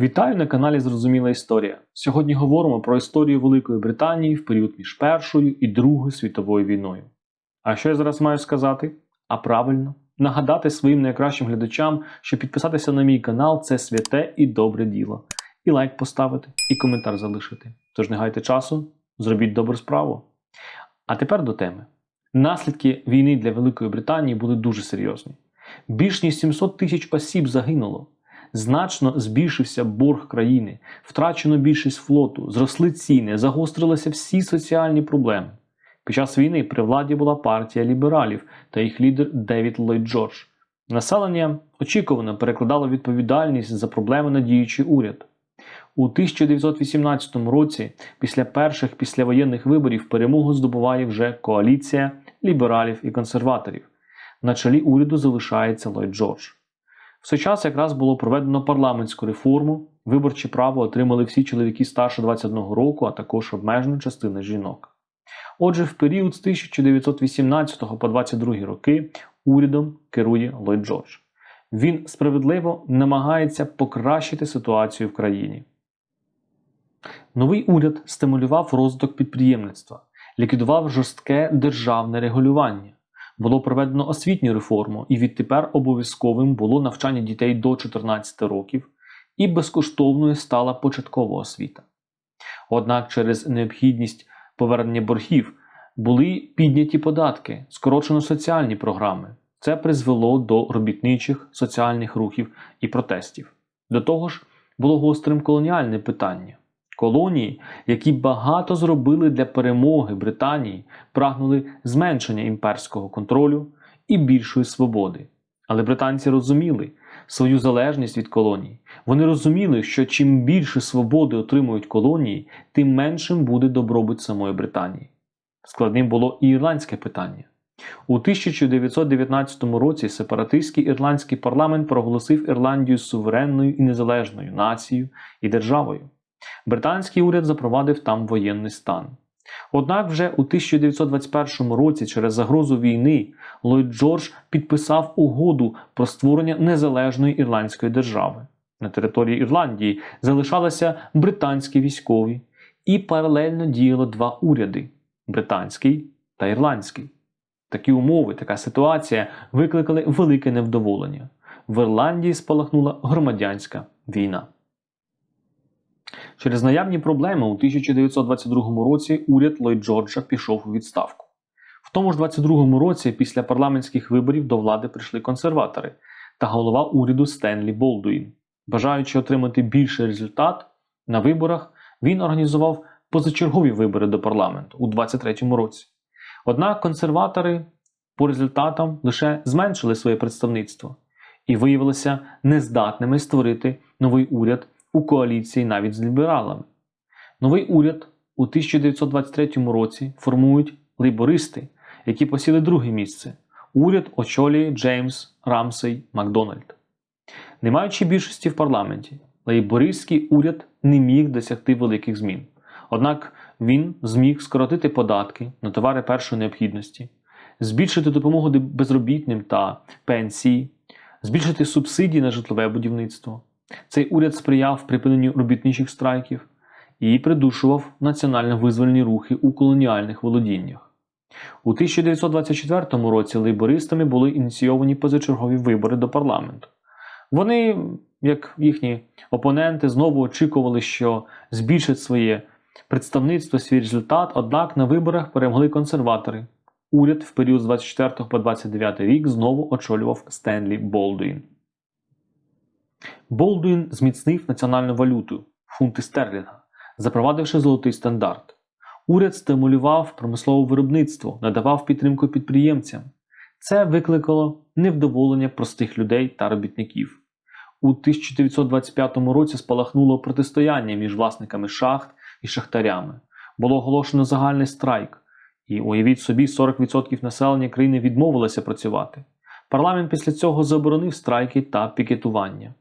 Вітаю на каналі Зрозуміла Історія. Сьогодні говоримо про історію Великої Британії в період між Першою і Другою світовою війною. А що я зараз маю сказати? А правильно, нагадати своїм найкращим глядачам, що підписатися на мій канал це святе і добре діло. І лайк поставити, і коментар залишити. Тож не гайте часу, зробіть добру справу. А тепер до теми. Наслідки війни для Великої Британії були дуже серйозні. Більш ніж 700 тисяч осіб загинуло. Значно збільшився борг країни, втрачено більшість флоту, зросли ціни, загострилися всі соціальні проблеми. Під час війни при владі була партія лібералів та їх лідер Девід Ллойд Джордж. Населення очікувано перекладало відповідальність за проблеми на діючий уряд. У 1918 році, після перших післявоєнних виборів, перемогу здобуває вже коаліція лібералів і консерваторів. На чолі уряду залишається Ллойд Джордж. В цей час якраз було проведено парламентську реформу, виборче право отримали всі чоловіки старше 21 року, а також обмежена частина жінок. Отже, в період з 1918 по 22 роки урядом керує Ллойд Джордж. Він справедливо намагається покращити ситуацію в країні. Новий уряд стимулював розвиток підприємництва, ліквідував жорстке державне регулювання. Було проведено освітню реформу, і відтепер обов'язковим було навчання дітей до 14 років, і безкоштовною стала початкова освіта. Однак через необхідність повернення боргів були підняті податки, скорочено соціальні програми. Це призвело до робітничих соціальних рухів і протестів. До того ж, було гострим колоніальне питання. Колонії, які багато зробили для перемоги Британії, прагнули зменшення імперського контролю і більшої свободи. Але британці розуміли свою залежність від колоній. Вони розуміли, що чим більше свободи отримують колонії, тим меншим буде добробут самої Британії. Складним було і ірландське питання. У 1919 році сепаратистський ірландський парламент проголосив Ірландію суверенною і незалежною нацією і державою. Британський уряд запровадив там воєнний стан. Однак вже у 1921 році через загрозу війни Ллойд Джордж підписав угоду про створення незалежної ірландської держави. На території Ірландії залишалися британські військові, і паралельно діяло два уряди британський та ірландський. Такі умови, така ситуація викликали велике невдоволення. В Ірландії спалахнула громадянська війна. Через наявні проблеми у 1922 році уряд Ллойд Джорджа пішов у відставку. В тому ж 22 році, після парламентських виборів, до влади прийшли консерватори та голова уряду Стенлі Болдуїн. Бажаючи отримати більший результат на виборах, він організував позачергові вибори до парламенту у 23 році. Однак консерватори по результатам лише зменшили своє представництво і виявилися нездатними створити новий уряд у коаліції навіть з лібералами. Новий уряд у 1923 році формують лейбористи, які посіли друге місце. Уряд очолює Джеймс Рамсей Макдональд. Не маючи більшості в парламенті, лейбористський уряд не міг досягти великих змін. Однак він зміг скоротити податки на товари першої необхідності, збільшити допомогу безробітним та пенсії, збільшити субсидії на житлове будівництво. Цей уряд сприяв припиненню робітничих страйків і придушував національно-визвольні рухи у колоніальних володіннях. У 1924 році лейбористами були ініційовані позачергові вибори до парламенту. Вони, як їхні опоненти, знову очікували, що збільшать своє представництво, свій результат, однак на виборах перемогли консерватори. Уряд в період з 24 по 29 рік знову очолював Стенлі Болдуін. Болдуін зміцнив національну валюту фунти стерлінга, запровадивши золотий стандарт. Уряд стимулював промислове виробництво, надавав підтримку підприємцям. Це викликало невдоволення простих людей та робітників. У 1925 році спалахнуло протистояння між власниками шахт і шахтарями. Було оголошено загальний страйк, і уявіть собі, 40% населення країни відмовилося працювати. Парламент після цього заборонив страйки та пікетування.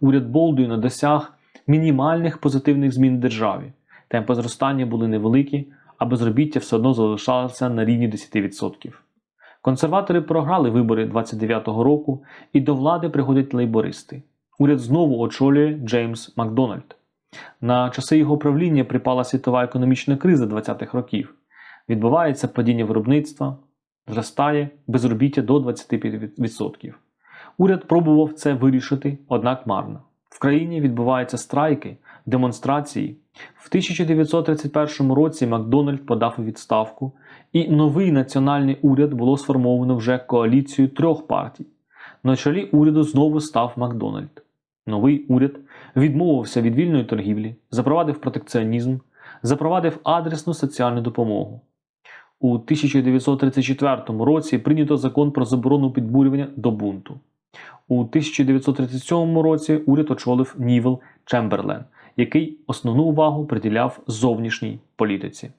Уряд Болдуїна досяг мінімальних позитивних змін в державі. Темпи зростання були невеликі, а безробіття все одно залишалося на рівні 10%. Консерватори програли вибори 29-го року і до влади приходять лейбористи. Уряд знову очолює Джеймс Макдональд. На часи його правління припала світова економічна криза 20-х років. Відбувається падіння виробництва, зростає безробіття до 25%. Уряд пробував це вирішити, однак марно. В країні відбуваються страйки, демонстрації. В 1931 році Макдональд подав у відставку, і новий національний уряд було сформовано вже коаліцією трьох партій. На чолі уряду знову став Макдональд. Новий уряд відмовився від вільної торгівлі, запровадив протекціонізм, запровадив адресну соціальну допомогу. У 1934 році прийнято закон про заборону підбурювання до бунту. У 1937 році уряд очолив Нівел Чемберлен, який основну увагу приділяв зовнішній політиці.